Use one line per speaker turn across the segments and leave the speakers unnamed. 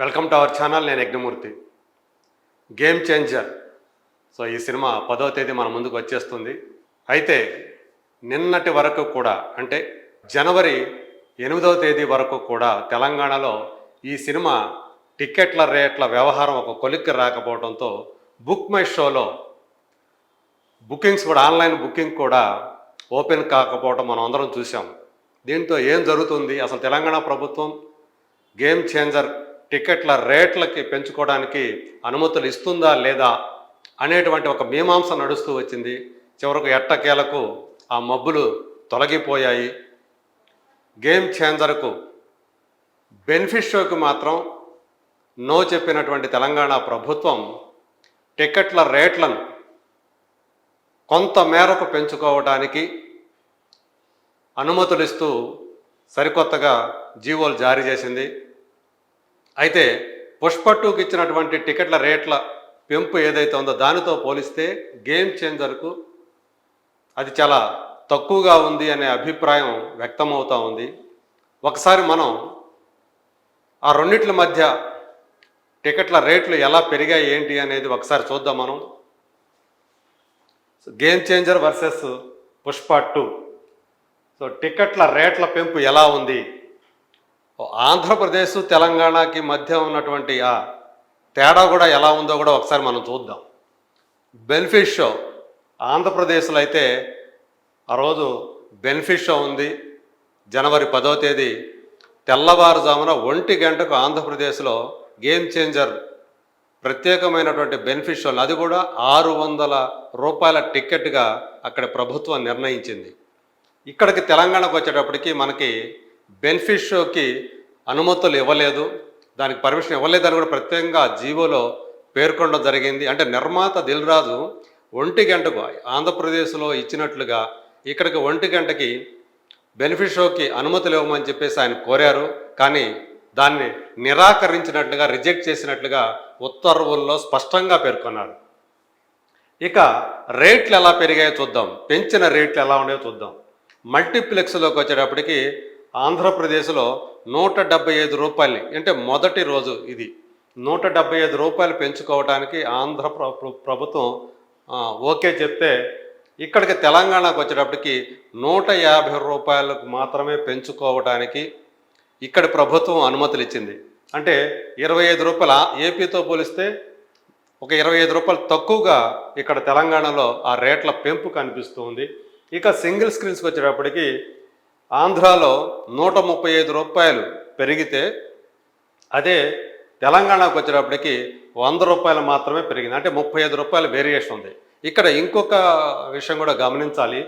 Welcome to our channel నేను Yagnamurthy. Game changer so ఈ cinema పదో తేదీ మన ముందుకు వచ్చేస్తుంది. అయితే నిన్నటి వరకు కూడా అంటే జనవరి ఎనిమిదవ తేదీ వరకు కూడా తెలంగాణలో ఈ సినిమా టికెట్ల రేట్ల వ్యవహారం ఒక కొలిక్కి రాకపోవడంతో బుక్ మై షోలో బుకింగ్స్ కూడా ఆన్లైన్ బుకింగ్ కూడా ఓపెన్ కాకపోవడం మనం అందరం చూసాం దీంతో ఏం జరుగుతుంది? అసలు తెలంగాణ ప్రభుత్వం గేమ్ చేంజర్ టికెట్ల రేట్లకి పెంచుకోవడానికి అనుమతులు ఇస్తుందా లేదా అనేటువంటి ఒక మీమాంస నడుస్తూ వచ్చింది. చివరకు ఎట్టకేలకు ఆ మబ్బులు తొలగిపోయాయి. గేమ్ చేంజర్కు బెనిఫిట్ షోకి మాత్రం నో చెప్పినటువంటి తెలంగాణ ప్రభుత్వం టికెట్ల రేట్లను కొంత మేరకు పెంచుకోవడానికి అనుమతులు ఇస్తూ సరికొత్తగా జీవోలు జారీ చేసింది. అయితే పుష్ప టూకి ఇచ్చినటువంటి టికెట్ల రేట్ల పెంపు ఏదైతే ఉందో దానితో పోలిస్తే గేమ్ చేంజర్కు అది చాలా తక్కువగా ఉంది అనే అభిప్రాయం వ్యక్తమవుతూ ఉంది. ఒకసారి మనం ఆ రెండిట్ల మధ్య టికెట్ల రేట్లు ఎలా పెరిగాయి ఏంటి అనేది ఒకసారి చూద్దాం మనం. Game changer versus Pushpa two. So టికెట్ల రేట్ల పెంపు ఎలా ఉంది? ఆంధ్రప్రదేశ్ తెలంగాణకి మధ్య ఉన్నటువంటి ఆ తేడా కూడా ఎలా ఉందో కూడా ఒకసారి మనం చూద్దాం. బెనిఫిట్ షో ఆంధ్రప్రదేశ్లో అయితే ఆ రోజు బెనిఫిట్ షో ఉంది. జనవరి పదో తేదీ తెల్లవారుజామున ఒంటి గంటకు ఆంధ్రప్రదేశ్లో గేమ్ చేంజర్ ప్రత్యేకమైనటువంటి బెనిఫిట్ షోలు. అది కూడా ఆరు వందల రూపాయల టిక్కెట్గా అక్కడ ప్రభుత్వం నిర్ణయించింది. ఇక్కడికి తెలంగాణకు వచ్చేటప్పటికి మనకి బెనిఫిట్ షోకి అనుమతులు ఇవ్వలేదు. దానికి పర్మిషన్ ఇవ్వలేదని కూడా ప్రత్యేకంగా జీవోలో పేర్కొనడం జరిగింది. అంటే నిర్మాత దిల్రాజు ఒంటి గంటకు ఆంధ్రప్రదేశ్లో ఇచ్చినట్లుగా ఇక్కడికి ఒంటి గంటకి బెనిఫిట్ షోకి అనుమతులు ఇవ్వమని చెప్పేసి ఆయన కోరారు. కానీ దాన్ని నిరాకరించినట్లుగా రిజెక్ట్ చేసినట్లుగా ఉత్తర్వుల్లో స్పష్టంగా పేర్కొన్నారు. ఇక రేట్లు ఎలా పెరిగాయో చూద్దాం. పెంచిన రేట్లు ఎలా ఉన్నాయో చూద్దాం. మల్టీప్లెక్స్లోకి వచ్చేటప్పటికి ఆంధ్రప్రదేశ్లో నూట డెబ్బై ఐదు రూపాయలు అంటే మొదటి రోజు ఇది నూట డెబ్బై ఐదు రూపాయలు పెంచుకోవడానికి ఆంధ్ర ప్ర- ప్రభుత్వం ఓకే చెప్తే ఇక్కడికి తెలంగాణకు వచ్చేటప్పటికి నూట యాభై రూపాయలకు మాత్రమే పెంచుకోవడానికి ఇక్కడ ప్రభుత్వం అనుమతులు ఇచ్చింది. అంటే ఇరవై ఐదు రూపాయలు ఏపీతో పోలిస్తే ఒక ఇరవై ఐదు రూపాయలు తక్కువగా ఇక్కడ తెలంగాణలో ఆ రేట్ల పెంపు కనిపిస్తుంది ఇక సింగిల్ స్క్రీన్స్కి వచ్చేటప్పటికి ఆంధ్రాలో నూట ముప్పై ఐదు రూపాయలు పెరిగితే అదే తెలంగాణకు వచ్చేటప్పటికి వంద రూపాయలు మాత్రమే పెరిగింది. అంటే ముప్పై ఐదు రూపాయల వేరియేషన్ ఉంది. ఇక్కడ ఇంకొక విషయం కూడా గమనించాలి.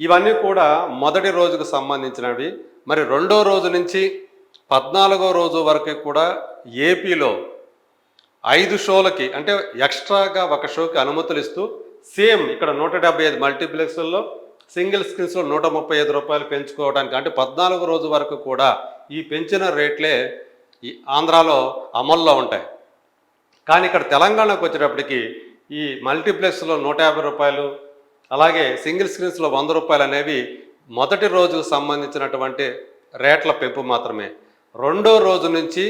ఇవన్నీ కూడా మొదటి రోజుకు సంబంధించినవి. మరి రెండో రోజు నుంచి పద్నాలుగో రోజు వరకు కూడా ఏపీలో ఐదు షోలకి అంటే ఎక్స్ట్రాగా ఒక షోకి అనుమతులు ఇస్తూ సేమ్ ఇక్కడ నూట డెబ్బై ఐదు మల్టీప్లెక్స్ల్లో సింగిల్ స్క్రీన్స్లో నూట ముప్పై ఐదు రూపాయలు పెంచుకోవడానికి అంటే పద్నాలుగు రోజు వరకు కూడా ఈ పెంచిన రేట్లే ఈ ఆంధ్రాలో అమల్లో ఉంటాయి. కానీ ఇక్కడ తెలంగాణకు వచ్చేటప్పటికి ఈ మల్టీప్లెక్స్లో నూట యాభై రూపాయలు అలాగే సింగిల్ స్క్రీన్స్లో వంద రూపాయలు అనేవి మొదటి రోజుకు సంబంధించినటువంటి రేట్ల పెంపు మాత్రమే. రెండో రోజు నుంచి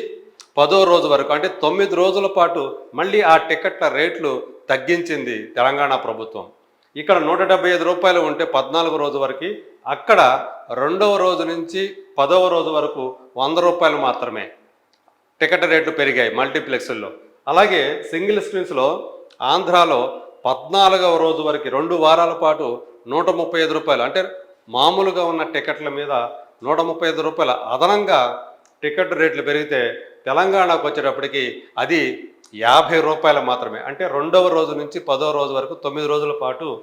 పదో రోజు వరకు అంటే తొమ్మిది రోజుల పాటు మళ్ళీ ఆ టికెట్ల రేట్లు తగ్గించింది తెలంగాణ ప్రభుత్వం. ఇక్కడ నూట డెబ్బై ఐదు రూపాయలు ఉంటే పద్నాలుగు రోజు వరకు అక్కడ రెండవ రోజు నుంచి పదవ రోజు వరకు వంద రూపాయలు మాత్రమే. టికెట్ రేట్లు పెరిగాయి మల్టీప్లెక్స్ల్లో. అలాగే సింగిల్ స్క్రీన్స్లో ఆంధ్రాలో పద్నాలుగవ రోజు వరకు రెండు వారాల పాటు నూట ముప్పై ఐదు రూపాయలు అంటే మామూలుగా ఉన్న టికెట్ల మీద నూట ముప్పై ఐదు రూపాయల అదనంగా టికెట్ రేట్లు పెరిగితే తెలంగాణకు వచ్చేటప్పటికి అది యాభై రూపాయలు మాత్రమే. అంటే రెండవ రోజు నుంచి పదవ రోజు వరకు తొమ్మిది రోజుల పాటు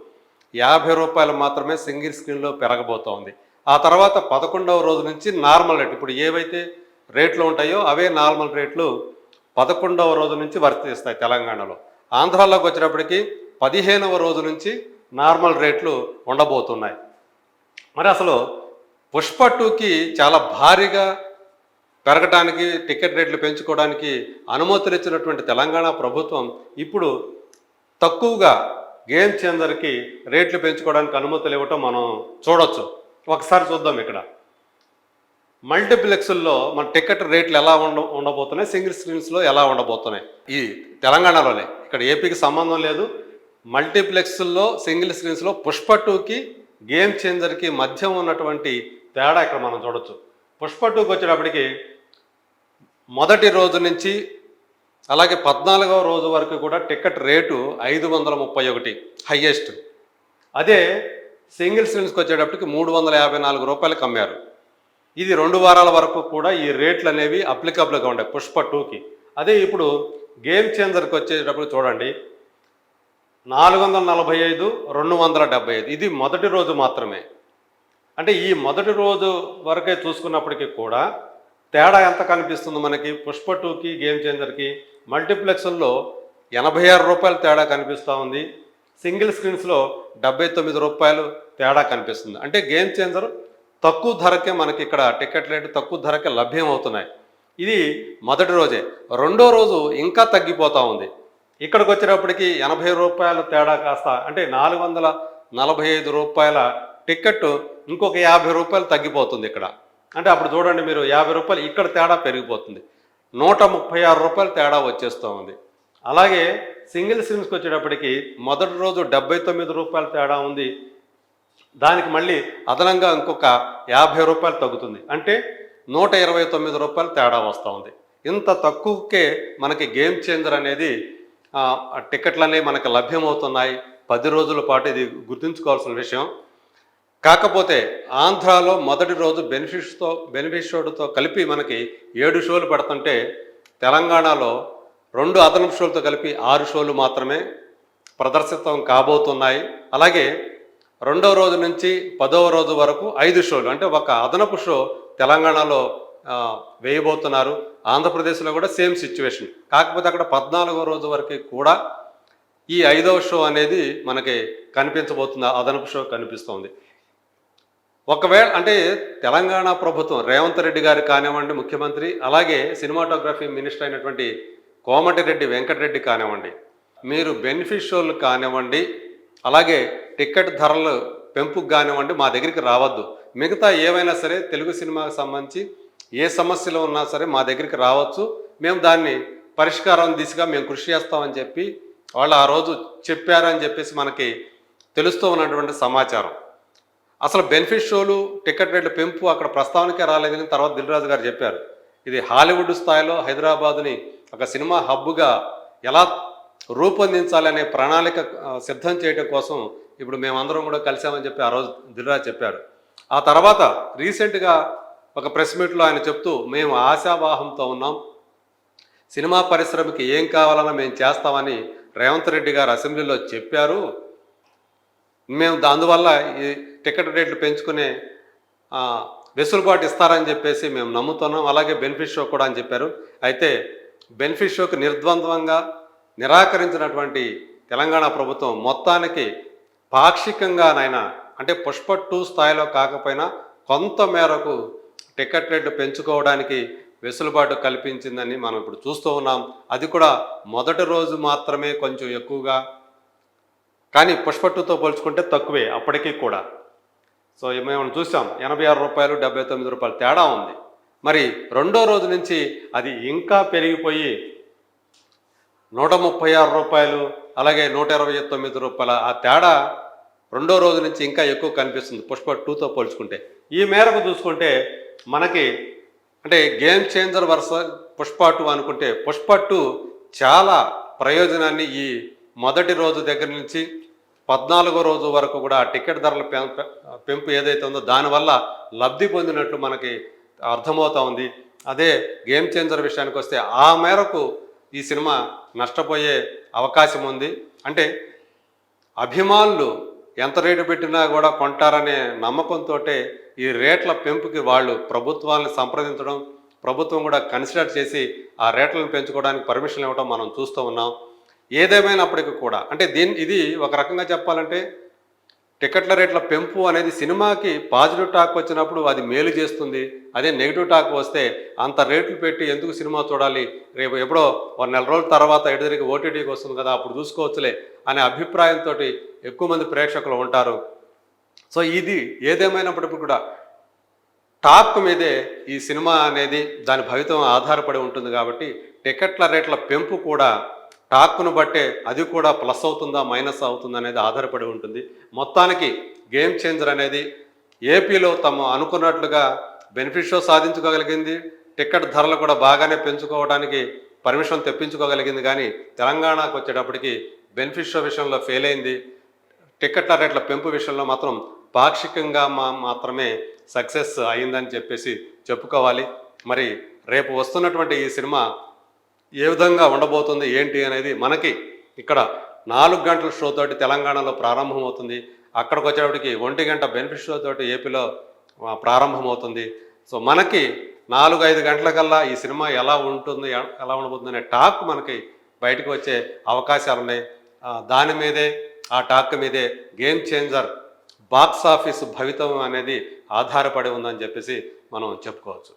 యాభై రూపాయలు మాత్రమే సింగిల్ స్క్రీన్లో పెరగబోతోంది. ఆ తర్వాత పదకొండవ రోజు నుంచి నార్మల్ రేట్ ఇప్పుడు ఏవైతే రేట్లు ఉంటాయో అవే నార్మల్ రేట్లు పదకొండవ రోజు నుంచి వర్తిస్తాయి తెలంగాణలో. ఆంధ్రాలోకి వచ్చినప్పటికీ పదిహేనవ రోజు నుంచి నార్మల్ రేట్లు ఉండబోతున్నాయి. మరి అసలు పుష్ప టూకి చాలా భారీగా పెరగటానికి టికెట్ రేట్లు పెంచుకోవడానికి అనుమతులు ఇచ్చినటువంటి తెలంగాణ ప్రభుత్వం ఇప్పుడు తక్కువగా గేమ్ చేంజర్కి రేట్లు పెంచుకోవడానికి అనుమతులు ఇవ్వటం మనం చూడొచ్చు. ఒకసారి చూద్దాం ఇక్కడ. మల్టీప్లెక్స్ల్లో మన టికెట్ రేట్లు ఎలా ఉండ ఉండబోతున్నాయి సింగిల్ స్క్రీన్స్లో ఎలా ఉండబోతున్నాయి? ఈ తెలంగాణలోనే. ఇక్కడ ఏపీకి సంబంధం లేదు. మల్టీప్లెక్స్ల్లో సింగిల్ స్క్రీన్స్లో పుష్ప టూకి గేమ్ చేంజర్కి మధ్య ఉన్నటువంటి తేడా ఇక్కడ మనం చూడొచ్చు. పుష్ప టూకి వచ్చేటప్పటికి మొదటి రోజు నుంచి అలాగే పద్నాలుగవ రోజు వరకు కూడా టికెట్ రేటు ఐదు వందల ముప్పై ఒకటి హయ్యెస్ట్ అదే సింగిల్ స్క్రీన్స్కి వచ్చేటప్పటికి మూడు వందల యాభై నాలుగు రూపాయలకు అమ్మారు ఇది రెండు వారాల వరకు కూడా ఈ రేట్లు అనేవి అప్లికబుల్గా ఉండే పుష్ప టూకి. అదే ఇప్పుడు గేమ్ చేంజర్కి వచ్చేటప్పుడు చూడండి నాలుగు వందల నలభై ఐదు రెండు వందల డెబ్బై ఐదు. ఇది మొదటి రోజు మాత్రమే. అంటే ఈ మొదటి రోజు వరకే చూసుకున్నప్పటికీ కూడా తేడా ఎంత కనిపిస్తుంది మనకి? పుష్ప టూకి గేమ్ చేంజర్కి మల్టీప్లెక్స్ల్లో ఎనభై ఆరు రూపాయలు తేడా కనిపిస్తూ ఉంది. సింగిల్ స్క్రీన్స్లో డెబ్బై తొమ్మిది రూపాయలు తేడా కనిపిస్తుంది. అంటే గేమ్ చేంజర్ తక్కువ ధరకే మనకి ఇక్కడ టికెట్ రేటు తక్కువ ధరకే లభ్యం అవుతున్నాయి ఇది మొదటి రోజే. రెండో రోజు ఇంకా తగ్గిపోతూ ఉంది. ఇక్కడికి వచ్చేటప్పటికి ఎనభై రూపాయల తేడా కాస్త అంటే నాలుగు వందల నలభై ఐదు రూపాయల టికెట్ ఇంకొక యాభై రూపాయలు తగ్గిపోతుంది ఇక్కడ. అంటే అప్పుడు చూడండి మీరు యాభై రూపాయలు ఇక్కడ తేడా పెరిగిపోతుంది. నూట ముప్పై ఆరు రూపాయలు తేడా వచ్చేస్తూ ఉంది. అలాగే సింగిల్ సిమ్స్కి వచ్చేటప్పటికి మొదటి రోజు డెబ్బై తొమ్మిది రూపాయల తేడా ఉంది. దానికి మళ్ళీ అదనంగా ఇంకొక యాభై రూపాయలు తగ్గుతుంది. అంటే నూట ఇరవై తొమ్మిది రూపాయలు తేడా వస్తూ ఉంది. ఇంత తక్కువకే మనకి గేమ్ చేంజర్ అనేది టికెట్లనేవి టికెట్లు అనేవి మనకి లభ్యమవుతున్నాయి. పది రోజుల పాటు ఇది గుర్తుంచుకోవాల్సిన విషయం. కాకపోతే ఆంధ్రాలో మొదటి రోజు బెనిఫిట్స్తో బెనిఫిషోడ్తో కలిపి మనకి ఏడు షోలు పెడుతుంటే తెలంగాణలో రెండు అదనపు షోలతో కలిపి ఆరు షోలు మాత్రమే ప్రదర్శితం కాబోతున్నాయి. అలాగే రెండవ రోజు నుంచి పదవ రోజు వరకు ఐదు షోలు అంటే ఒక అదనపు షో తెలంగాణలో వేయబోతున్నారు. ఆంధ్రప్రదేశ్లో కూడా సేమ్ సిచ్యువేషన్. కాకపోతే అక్కడ పద్నాలుగో రోజు వరకు కూడా ఈ ఐదవ షో అనేది మనకి కనిపించబోతుంది అదనపు షో కనిపిస్తోంది. ఒకవేళ అంటే తెలంగాణ ప్రభుత్వం రేవంత్ రెడ్డి గారు కానివ్వండి ముఖ్యమంత్రి అలాగే సినిమాటోగ్రఫీ మినిస్టర్ అయినటువంటి కోమటిరెడ్డి వెంకటరెడ్డి కానివ్వండి మీరు బెనిఫిషియల్ కానివ్వండి అలాగే టికెట్ ధరలు పెంపుకు కానివ్వండి మా దగ్గరికి రావద్దు. మిగతా ఏవైనా సరే తెలుగు సినిమాకి సంబంధించి ఏ సమస్యలు ఉన్నా సరే మా దగ్గరికి రావచ్చు. మేము దాన్ని పరిష్కారం దిశగా మేము కృషి చేస్తామని చెప్పి వాళ్ళు ఆ రోజు చెప్పారని చెప్పేసి మనకి తెలుస్తూ ఉన్నటువంటి సమాచారం. అసలు బెనిఫిట్ షోలు టికెట్ రేట్ల పెంపు అక్కడ ప్రస్తావనకే రాలేదని తర్వాత దిల్రాజు గారు చెప్పారు. ఇది హాలీవుడ్ స్థాయిలో హైదరాబాద్ని ఒక సినిమా హబ్గా ఎలా రూపొందించాలి అనే ప్రణాళిక సిద్ధం చేయడం కోసం ఇప్పుడు మేమందరం కూడా కలిసామని చెప్పి ఆ రోజు దిల్రాజు చెప్పారు ఆ తర్వాత రీసెంట్గా ఒక ప్రెస్ మీట్లో ఆయన చెప్తూ మేము ఆశావాహంతో ఉన్నాం. సినిమా పరిశ్రమకి ఏం కావాలన్నా మేము చేస్తామని రేవంత్ రెడ్డి గారు అసెంబ్లీలో చెప్పారు. మేము దానివల్ల అందువల్ల ఈ టికెట్ రేట్లు పెంచుకునే వెసులుబాటు ఇస్తారని చెప్పేసి మేము నమ్ముతున్నాం. అలాగే బెనిఫిట్ షో కూడా అని చెప్పారు. అయితే బెనిఫిట్ షోకి నిర్ద్వంద్వంగా నిరాకరించినటువంటి తెలంగాణ ప్రభుత్వం మొత్తానికి పాక్షికంగా నాయన అంటే పుష్ప టూ స్థాయిలో కాకపోయినా కొంత మేరకు టికెట్ రేట్లు పెంచుకోవడానికి వెసులుబాటు కల్పించిందని మనం ఇప్పుడు చూస్తూ ఉన్నాం. అది కూడా మొదటి రోజు మాత్రమే కొంచెం ఎక్కువగా కానీ పుష్ప టూతో పోల్చుకుంటే తక్కువే అప్పటికీ కూడా. సో మేము చూసాం ఎనభై ఆరు రూపాయలు డెబ్బై తొమ్మిది రూపాయలు తేడా ఉంది. మరి రెండో రోజు నుంచి అది ఇంకా పెరిగిపోయి నూట ముప్పై ఆరు రూపాయలు అలాగే నూట ఇరవై తొమ్మిది రూపాయల ఆ తేడా రెండో రోజు నుంచి ఇంకా ఎక్కువ కనిపిస్తుంది పుష్ప టూతో పోల్చుకుంటే. ఈ మేరకు చూసుకుంటే మనకి అంటే గేమ్ చేంజర్ వరుస పుష్ప టూ అనుకుంటే పుష్ప టూ చాలా ప్రయోజనాన్ని ఈ మొదటి రోజు దగ్గర నుంచి పద్నాలుగో రోజు వరకు కూడా ఆ టికెట్ ధరల పెంపు ఏదైతే ఉందో దానివల్ల లబ్ధి పొందినట్లు మనకి అర్థమవుతా ఉంది. అదే గేమ్ చేంజర్ విషయానికి వస్తే ఆ మేరకు ఈ సినిమా నష్టపోయే అవకాశం ఉంది. అంటే అభిమానులు ఎంత రేటు పెట్టినా కూడా కొంటారనే నమ్మకంతో ఈ రేట్ల పెంపుకి వాళ్ళు ప్రభుత్వాన్ని సంప్రదించడం ప్రభుత్వం కూడా కన్సిడర్ చేసి ఆ రేట్లను పెంచుకోవడానికి పర్మిషన్ ఇవ్వడం మనం చూస్తూ ఉన్నాం. ఏదేమైనప్పటికీ కూడా అంటే దీని ఇది ఒక రకంగా చెప్పాలంటే టికెట్ల రేట్ల పెంపు అనేది సినిమాకి పాజిటివ్ టాక్ వచ్చినప్పుడు అది మేలు చేస్తుంది. అదే నెగిటివ్ టాక్ వస్తే అంత రేట్లు పెట్టి ఎందుకు సినిమా చూడాలి? రేపు ఎప్పుడో ఒక నెల రోజుల తర్వాత ఎడదిరిగి ఓటీటీకి వస్తుంది కదా అప్పుడు చూసుకోవచ్చులే అనే అభిప్రాయంతో ఎక్కువ మంది ప్రేక్షకులు ఉంటారు. సో ఇది ఏదేమైనప్పటికీ కూడా టాక్ మీదే ఈ సినిమా అనేది దాని భవితం ఆధారపడి ఉంటుంది కాబట్టి టికెట్ల రేట్ల పెంపు కూడా టాక్ను బట్టే అది కూడా ప్లస్ అవుతుందా మైనస్ అవుతుందా అనేది ఆధారపడి ఉంటుంది. మొత్తానికి గేమ్ చేంజర్ అనేది ఏపీలో తమ అనుకున్నట్లుగా బెనిఫిట్ షో సాధించుకోగలిగింది టికెట్ ధరలు కూడా బాగానే పెంచుకోవడానికి పర్మిషన్ తెప్పించుకోగలిగింది. కానీ తెలంగాణకు వచ్చేటప్పటికి బెనిఫిట్ షో విషయంలో ఫెయిల్ అయింది. టికెట్ల రేట్ల పెంపు విషయంలో మాత్రం పాక్షికంగా మా మాత్రమే సక్సెస్ అయిందని చెప్పేసి చెప్పుకోవాలి. మరి రేపు వస్తున్నటువంటి ఈ సినిమా ఏ విధంగా ఉండబోతుంది ఏంటి అనేది మనకి ఇక్కడ నాలుగు గంటల షో తోటి తెలంగాణలో ప్రారంభమవుతుంది. అక్కడికి వచ్చేటప్పటికి ఒంటి గంట బెనిఫిట్ షో తోటి ఏపీలో ప్రారంభమవుతుంది. సో మనకి నాలుగు ఐదు గంటలకల్లా ఈ సినిమా ఎలా ఉంటుంది ఎలా ఉండబోతుంది అనే టాక్ మనకి బయటకు వచ్చే అవకాశాలు ఉన్నాయి. దాని మీదే ఆ టాక్ మీదే గేమ్ చేంజర్ బాక్స్ ఆఫీస్ భవితం అనేది ఆధారపడి ఉందని చెప్పేసి మనం చెప్పుకోవచ్చు.